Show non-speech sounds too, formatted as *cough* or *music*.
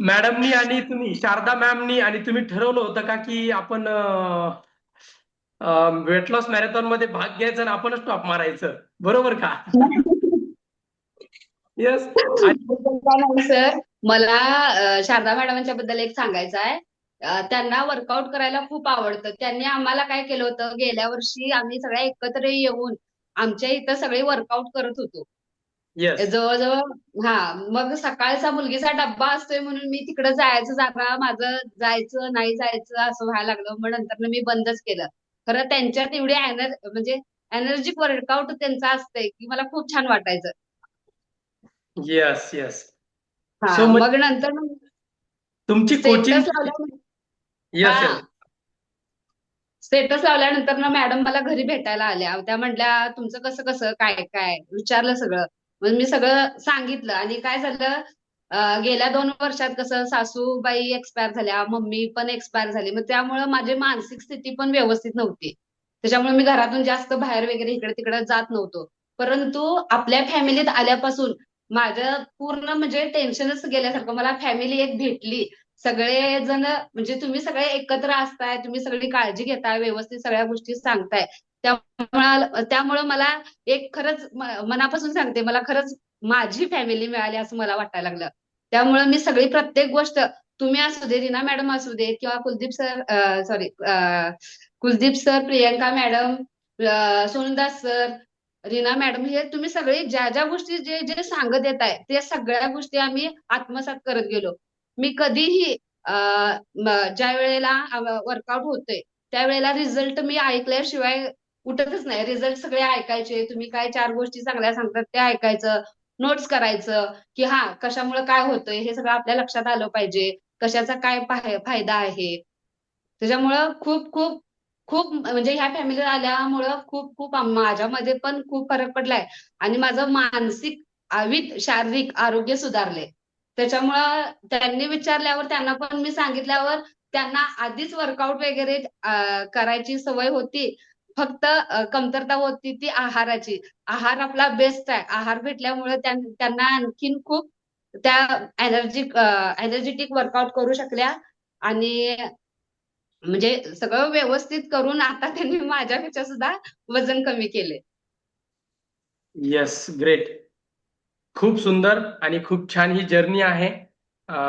मॅडमनी आणि तुम्ही शारदा मॅमनी आणि तुम्ही ठरवलं होतं का की आपण वेट लॉस मॅरेथॉनमध्ये भाग घ्यायचा आणि आपणच टॉप मारायचं? बरोबर का? *laughs* येस सर मला शारदा मॅडमांच्या बद्दल एक सांगायचं आहे. त्यांना वर्कआउट करायला खूप आवडतं. त्यांनी आम्हाला काय केलं होतं? गेल्या वर्षी आम्ही सगळ्या एकत्र येऊन आमच्या इथं सगळे वर्कआउट करत होतो. येस जवळजवळ हा मग सकाळचा मुलगीचा डब्बा असतोय म्हणून मी तिकडे जायचं जागा माझं जायचं नाही जायचं असं व्हायला लागलं. मग नंतर मी बंदच केलं. खरं त्यांच्यात एवढी एनर म्हणजे एनर्जिक वर्कआउट त्यांचा असतंय की मला खूप छान वाटायचं. येस येस हा So मग- मग नंतर तुमची कोचिंग स्टेटस लावल्यानंतर येस हा. येस स्टेटस लावल्यानंतर ना मॅडम मला घरी भेटायला आल्या. त्या म्हटल्या तुमचं कसं कसं काय काय? विचारलं सगळं. मग मी सगळं सांगितलं. आणि काय झालं? गेल्या दोन वर्षात कसं सासूबाई एक्सपायर झाल्या मम्मी पण एक्सपायर झाली. मग त्यामुळं माझी मानसिक स्थिती पण व्यवस्थित नव्हती. त्याच्यामुळे मी घरातून जास्त बाहेर वगैरे इकडे तिकडे जात नव्हतो. परंतु आपल्या फॅमिलीत आल्यापासून माझं पूर्ण म्हणजे टेन्शनच गेल्यासारखं मला फॅमिली एक भेटली. सगळे जण म्हणजे तुम्ही सगळे एकत्र असताय तुम्ही सगळी काळजी घेताय व्यवस्थित सगळ्या गोष्टी सांगताय. त्यामुळं मला एक खरंच मनापासून सांगते मला खरंच माझी फॅमिली मिळाली असं मला वाटायला लागलं. त्यामुळे मी सगळी प्रत्येक गोष्ट तुम्ही असू दे रीना मॅडम असू दे किंवा Kuldeep sir sorry Kuldeep sir Priyanka madam Sondas sir Reena madam हे तुम्ही सगळे ज्या ज्या गोष्टी जे जे सांगत येत आहे त्या सगळ्या गोष्टी आम्ही आत्मसात करत गेलो. मी कधीही ज्या वेळेला वर्कआउट होतोय त्यावेळेला रिझल्ट मी ऐकल्याशिवाय उठतच नाही. रिझल्ट सगळे ऐकायचे. तुम्ही काय चार गोष्टी चांगल्या सांगतात ते ऐकायचं. नोट्स करायचं की हा कशामुळे काय होतंय? हे सगळं आपल्या लक्षात आलं पाहिजे. कशाचा काय फायदा आहे? त्याच्यामुळं खूप खूप खूप म्हणजे ह्या फॅमिली आल्यामुळं खूप खूप माझ्यामध्ये पण खूप फरक पडलाय. आणि माझं मानसिक आवित शारीरिक आरोग्य सुधारले त्याच्यामुळं त्यांनी विचारल्यावर त्यांना पण मी सांगितल्यावर त्यांना आधीच वर्कआउट वगैरे करायची सवय होती. फक्त कमतरता होती ती आहाराची. आहार आपला बेस्ट आहे. आहार भेटल्यामुळे त्यांना आणखीन खूप त्या एनर्जी एनर्जेटिक वर्कआउट करू शकल्या. आणि म्हणजे सगळं व्यवस्थित करून आता त्यांनी माझ्यापेक्षा सुद्धा वजन कमी केले येस ग्रेट खूप सुंदर आणि खूप छान ही जर्नी आहे.